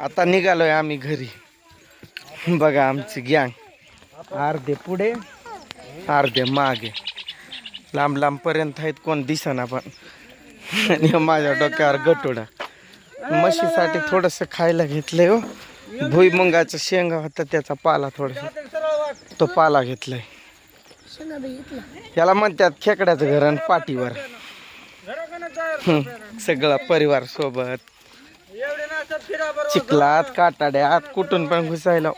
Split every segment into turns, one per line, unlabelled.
आता निघालोय आम्ही घरी. बघा आमची गँग अर्धे पुढे. अर्धे मागे. लांब लांब पर्यंत आहेत कोण दिसना पण. आणि माझ्या डोक्यावर गटोडा. म्हशीसाठी थोडस खायला घेतलंय हो. भुईमुंगाचा शेंगा होता त्याचा पाला थोडासा. तो पाला घेतलाय. याला म्हणतात खेकड्याचं घर आणि पाठीवर सगळा परिवार सोबत. चिखलात काटाड्यात कुठून पण घुसायला.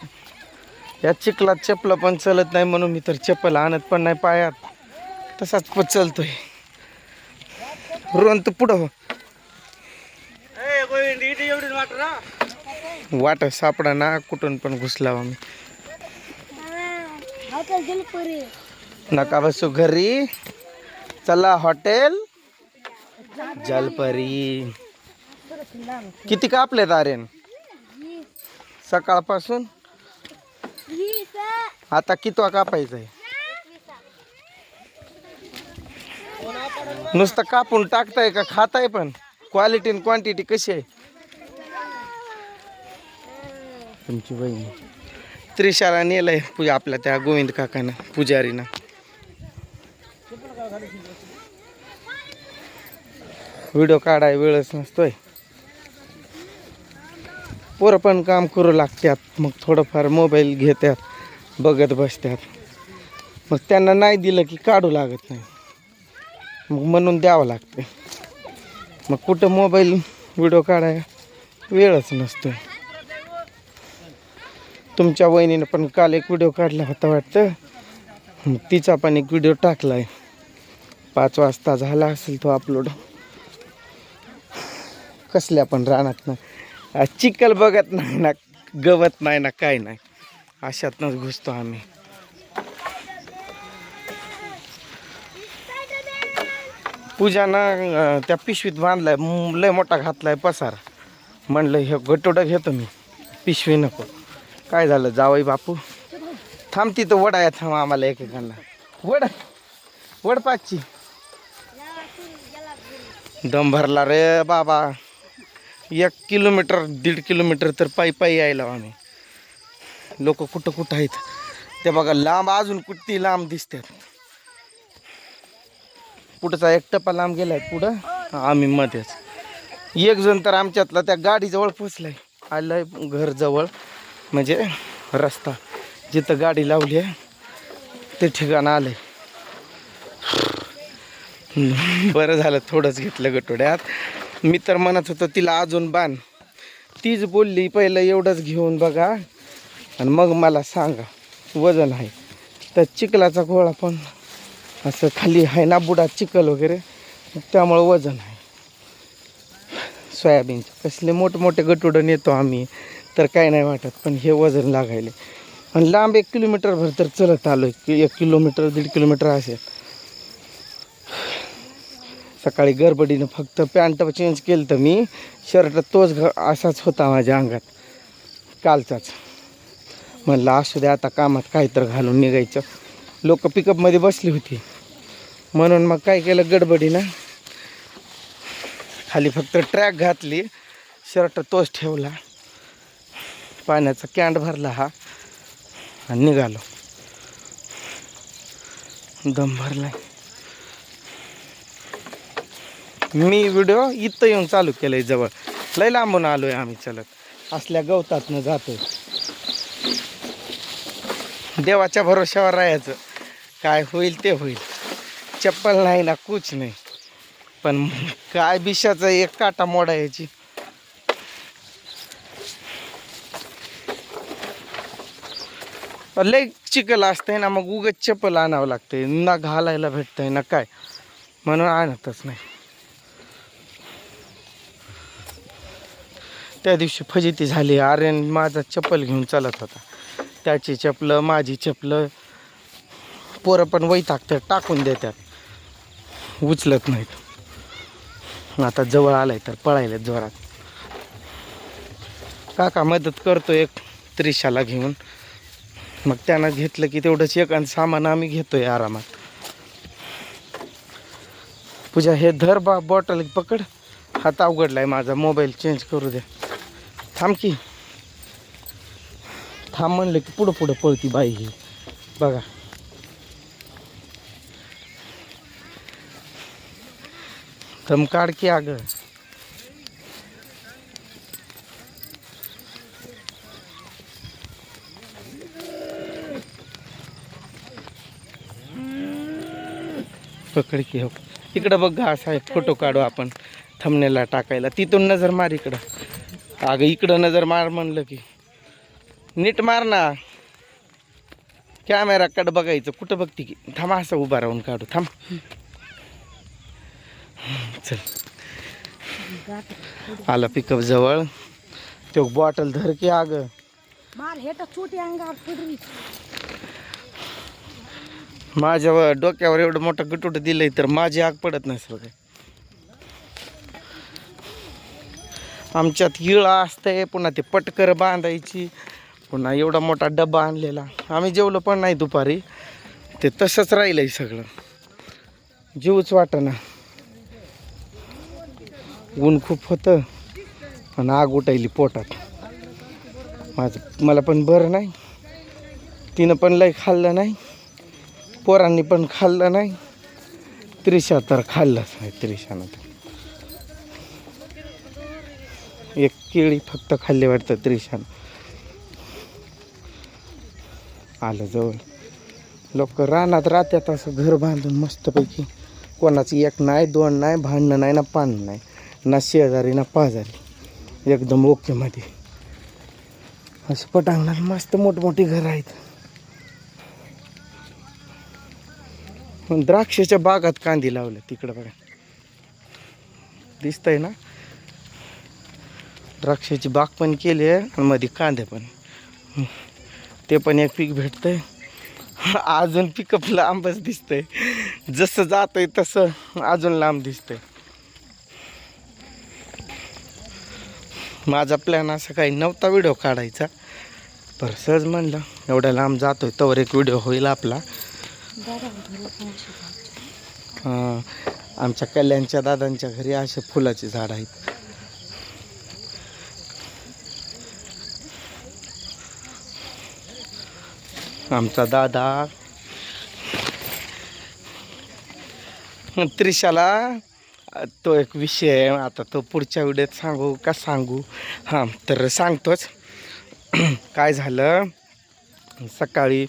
या चिखलात चपलं पण चलत नाही म्हणून मी तर चप्पल आणत पण नाही पायात. तसाच पण चलतोय. रोहन तर पुढं हो. वाट सापडा ना कुठून पण घुसला आम्ही नका बसू घरी. चला हॉटेल. जलपरी. किती कापलेत आर्यन? सकाळपासून? आता कितवा कापायचा आहे नुसतं कापून टाकताय का खाताय पण? क्वालिटी आणि क्वांटिटी कशी आहे? तुमची बहीण. त्रिशाला नेलंय पूजा आपल्या त्या गोविंद काकानं पुजारीनं. व्हिडिओ काढाय वेळच नसतोय. पोरं पण काम करू लागतात. मग थोडंफार मोबाईल घेतात बघत बसतात. मग त्यांना नाही दिलं की काढू लागत नाही. मग म्हणून द्यावं लागतं मग कुठं मोबाईल व्हिडिओ काढाय वेळच नसतो तुमच्या वहिनीनं पण काल एक व्हिडिओ काढला होता वाटतं? मग तिचा पण एक व्हिडिओ टाकलाय. पाच वाजता झाला असेल तो अपलोड कसल्या पण रानात ना चिखल बघत नाही ना गवत नाही ना काय नाही. अशातनंच घुसतो आम्ही. पूजानं त्या पिशवीत बांधलाय लय मोठा घातलाय पसार. म्हणलं हे गटोडं घेतो मी. पिशवी नको. काय झालं जावई बापू? थांब तिथं वडा या थांब आम्हाला एकेकांना. वड वड पाचची दम भरला रे बाबा. एक किलोमीटर दीड किलोमीटर तर पायी पायी यायला हो आम्ही. लोक कुठं कुठं आहेत. ते बघा लांब अजून कुठती लांब दिसतात. कुठचा एक टप्पा लांब गेलाय पुढं. आम्ही मध्येच. एक जण तर आमच्यातला त्या गाडीजवळ पोचलाय. आलाय घर जवळ म्हणजे रस्ता. जिथं गाडी लावली आहे ते ठिकाण आलंय. बरं झालं थोडंच घेतलं गटोड्यात मी तर म्हणत होतो तिला अजून बांध तीच बोलली पहिलं एवढंच घेऊन बघा आणि मग मला सांगा वजन आहे. तर चिखलाचा गोळा पण असं खाली आहे ना बुडा चिखल वगैरे त्यामुळं वजन आहे. सोयाबीनचे कसले मोठमोठे गटुडं नेतो आम्ही तर काय नाही वाटत पण हे वजन लागायले. आणि लांब एक किलोमीटरभर तर चलत आलो एक किलोमीटर दीड किलोमीटर असेल. सकाळी गडबडीनं फक्त पॅन्ट चेंज केलं तर मी शर्ट तोच घ असाच होता माझ्या अंगात. कालचाच. म्हणलं असू द्या आता कामात काहीतरी घालून निघायचं. लोक पिकअपमध्ये बसली होती. म्हणून मग काय केलं गडबडीनं? खाली फक्त ट्रॅक घातली शर्ट तोच ठेवला. पाण्याचा कॅन्ड भरला हा. आणि निघालो. दम भरलाय. मी व्हिडिओ इथं येऊन चालू केलंय जवळ. लय लांबून आलोय आम्ही चलत असल्या गवतातनं जातो देवाच्या भरोश्यावर राहायचं. काय होईल ते होईल. चप्पल नाही ना कुछ नाही. पण काय बिशाचं एक काटा मोडायची लय चिकल असतंय ना मग उगत चप्पल आणावं लागतंय. ना घालायला भेटतंय ना काय. म्हणून आणतच नाही. त्या दिवशी फजिती झाली. आर्यन माझा चप्पल घेऊन चालत होता. त्याची चपलं माझी चपलं पोरं पण वैतागतात टाकून देतात. उचलत नाहीत. आता जवळ आलाय तर पळायला जोरात. काका मदत करतो एक त्रिशाला घेऊन. मग त्यानं घेतलं की तेवढंच एक आणि सामान आम्ही घेतोय आरामात. पूजा हे धर बा बॉटल पकड. हात अवघडलाय माझा मोबाईल चेंज करू दे. थांब की. थांब म्हणलं की पुढं पुढं पळती बाई ही. बघा. थमकाड की अगं पकड की हो. इकडं बघ घास आहे फोटो काढू आपण. थमनेला टाकायला. तिथून नजर मार इकडं. अगं इकडं नजर मार म्हणलं की. नीट मार ना. कॅमेराकडं बघायचं. कुठं बघते की? थांब असं उभा राहून काढू. थांब. चल. आला पिकअप जवळ. तो बॉटल धर की
हे पडली
माझ्या डोक्यावर एवढं मोठं गटुट दिलंय तर माझी आग पडत नसेल काय? आमच्यात हिळा असतंय पुन्हा ते पटकर बांधायची पुन्हा एवढा मोठा डब्बा आणलेला. आम्ही जेवलो पण नाही दुपारी. ते तसंच राहिलंय सगळं. जीवच वाटना. ऊन खूप होतं पण आग उठायली पोटात. माझं मला पण बरं नाही. तिनं पण लय खाल्लं नाही. पोरांनी पण खाल्लं नाही. त्रिशा तर खाल्लंच नाही त्रिशानं तर. एक केळी फक्त खाल्ली वाटतं त्रिशान. आलं जवळ. लोक रानात राहत्यात असं घर बांधून मस्तपैकी. कोणाची एक नाही दोन नाही भांडणं नाही ना पान नाही ना शेजारी ना पाजारी. एकदम ओकेमध्ये असं पटांगणात मस्त मोठमोठी घरं आहेत. पण द्राक्षाच्या बागात कांदी लावल्या तिकडं बघा. दिसतंय ना? द्राक्षाची बाग पण केली आहे आणि मध्ये कांदे पण. ते पण एक पीक भेटतंय. अजून पिकअप लांबच दिसतंय. जसं जातंय तसं अजून लांब दिसतंय. माझा प्लॅन असा काही नव्हता व्हिडिओ काढायचा. पर सहज म्हणलं एवढ्या लांब जातोय तवर एक व्हिडिओ होईल आपला. आमच्या कल्याणच्या दादांच्या घरी असे फुलाचे झाड आहेत. आमचा दादा. त्रिशाला तो एक विषय आहे. आता तो पुढच्या व्हिडिओत सांगू का सांगू? हां तर सांगतोच. काय झालं? सकाळी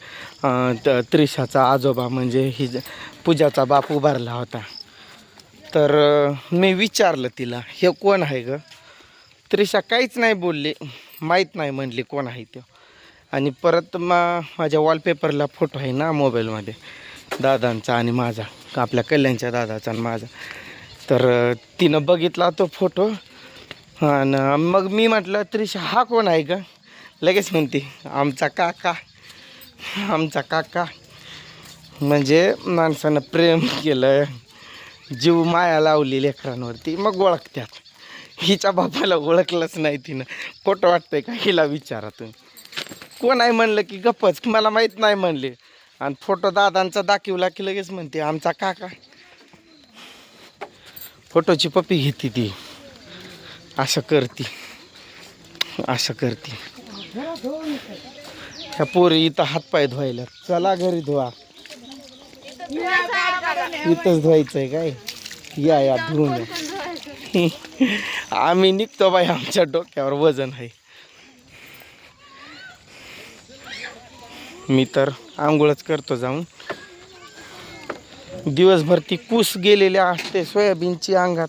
त- त्रिशाचा आजोबा म्हणजे ही ज- पूजाचा बाप उभारला होता. तर मी विचारलं तिला हे कोण आहे ग? त्रिशा काहीच नाही बोलली. माहीत नाही म्हणली कोण आहे तो. आणि परत मा माझ्या वॉलपेपरला फोटो आहे ना मोबाईलमध्ये दादांचा आणि माझा आपल्या कल्याणच्या दादाचा आणि माझा. तर तिनं बघितला तो फोटो आणि मग मी म्हटलं त्रिशा हा कोण आहे ग? लगेच म्हणते आमचा काका. आमचा काका. म्हणजे माणसानं प्रेम केलं जीव माया लावली लेकरांवरती मग ओळखत्यात. हिच्या बापाला ओळखलंच नाही तिनं. खोटं वाटतंय का हिला विचारा तुम्ही. कोण आहे म्हणलं की गप्पच? मला माहीत नाही म्हणले. आणि फोटो दादांचा दाखवला की लगेच म्हणते आमचा काका. फोटोची पप्पी घेते ती. असं करती. असं करती. ह्या पोरी इथं हातपाय धुवायला. चला घरी धुवा. इथंच धुवायचंय काय? या या धुवून आम्ही निघतो बाई आमच्या डोक्यावर वजन आहे. मी तर आंघोळच करतो जाऊन. दिवसभर ती कूस गेलेली असते सोयाबीनची अंगात.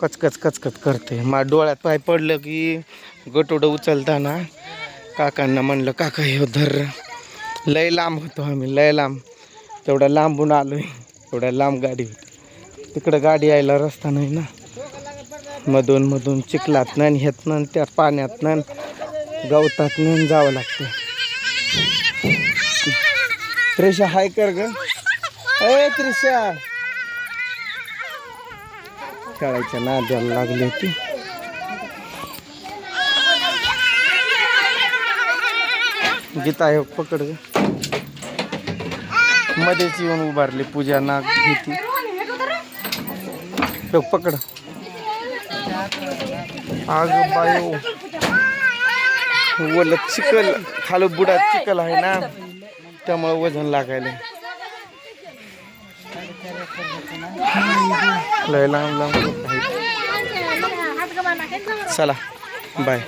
कचकच कचकच करते. मा डोळ्यात पाय पडलं की गटोडं उचलताना काकांना म्हणलं काका हे धर. लय लांब होतो आम्ही लय लांब. तेवढ्या लांबून आलोय. एवढ्या लांब गाडी होती. तिकडं गाडी यायला रस्ता नाही ना. मधून मधून चिखलात आणि ह्यातनं आणि त्या पाण्यातनं गवतातनं जावं लागतं. त्रिशा हाय कर ग. ए त्रिशा. खेळायच्या नाद्याला लागली होती. गीता आहे पकड ग. मध्येच येऊन उभारली पूजा नाग भीती. तो पकड. आग बायो. वल चिखल खालो बुडात चिखल आहे ना. त्यामुळं वजन लागायला लय लांब लांब चला बाय